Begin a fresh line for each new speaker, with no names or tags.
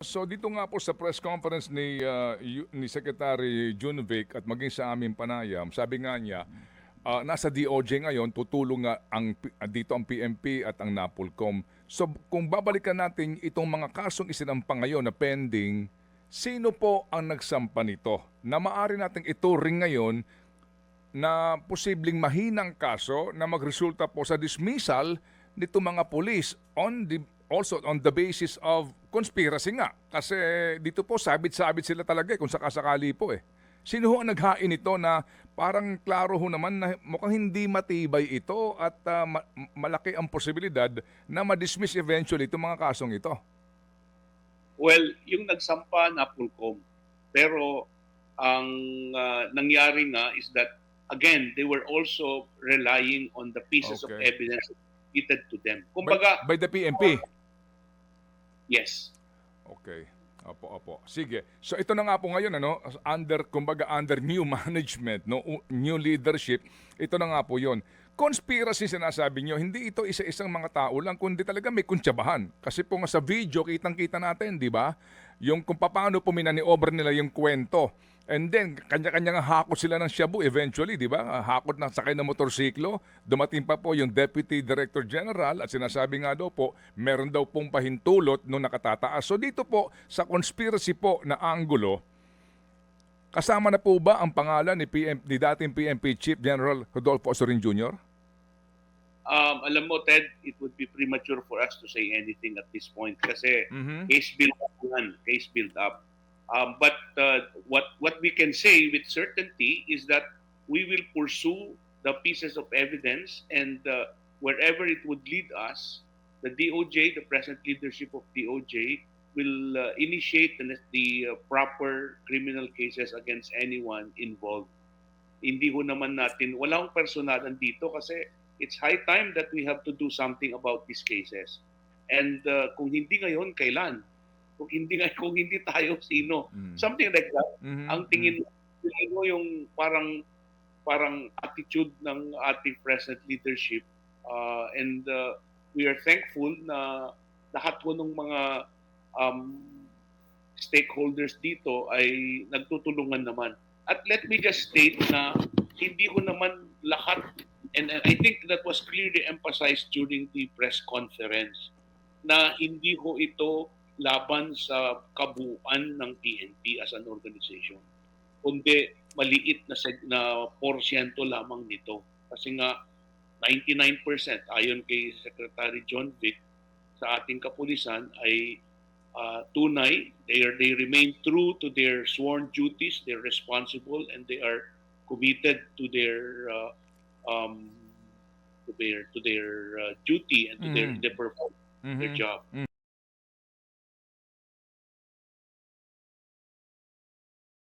So dito nga po sa press conference ni uh, ni Secretary Junvic at maging sa aming panayam, sabi nga niya, ah, nasa DOJ ngayon, tutulong nga ang, dito ang PMP at ang NAPOLCOM. So kung babalikan natin itong mga kasong isinampa ngayon na pending, sino po ang nagsampa nito? Na maaari nating ituring ngayon na posibleng mahinang kaso na magresulta po sa dismissal nito mga pulis on the also on the basis of conspiracy nga. Kasi dito po sabit-sabit sila talaga eh, kung sakasakali po eh. Sino ho ang naghain ito na parang klaro ho naman na mukhang hindi matibay ito at ah, ma- malaki ang posibilidad na ma-dismiss eventually itong mga kasong ito.
Well, yung nagsampa na Pulcom. Pero ang ah, nangyari nga is that again, they were also relying on the pieces of
Okay.
evidence submitted to them.
By,
Kumbaga,
by the PMP.
Yes.
Okay. Opo, opo. Sige. So ito na nga po ngayon ano, under kumbaga under new management, no, new leadership, ito na nga po 'yon. Conspiracy sinasabi nyo, hindi ito isa-isang mga tao lang, kundi talaga may kuntsabahan. Kasi po nga sa video, kitang-kita natin, di ba? Yung kung paano po minaniobra nila yung kwento. And then, kanya-kanya nga hakot sila ng shabu eventually, di ba? Hakot na sakay ng motorsiklo. Dumating pa po yung Deputy Director General at sinasabi nga daw po, meron daw pong pahintulot nung nakatataas. So dito po, sa conspiracy po na angulo, kasama na po ba ang pangalan ni, PM, ni dating PMP Chief General Rodolfo Osorin Jr.?
Um, alam mo, Ted, it would be premature for us to say anything at this point kasi
Mhm.
case build up yan, case build up. Um, but uh, what what we can say with certainty is that we will pursue the pieces of evidence and uh, wherever it would lead us, the DOJ, the present leadership of DOJ, will uh, initiate the, the uh, proper criminal cases against anyone involved. Hindi ho naman natin, walang personalan dito kasi it's high time that we have to do something about these cases. And uh, kung hindi ngayon, kailan? Kung hindi kung hindi tayo sino?
Mm.
Something like that.
Mhm.
Ang tingin tingin mo yung parang parang attitude ng ating present leadership uh, and uh, we are thankful na lahat po ng mga um, stakeholders dito ay nagtutulungan naman. At let me just state na hindi ko naman lahat and I think that was clearly emphasized during the press conference na hindi ho ito laban sa kabuuan ng PNP as an organization kundi maliit na seg- na porsyento lamang nito. Kasi nga 99% ayon kay Secretary John Vic sa ating kapulisan ay ah, tunay. They are they remain true to their sworn duties. They're responsible and they are committed to their uh, um to their to their uh, duty and to their
Mhm.
their perform their
Mhm.
job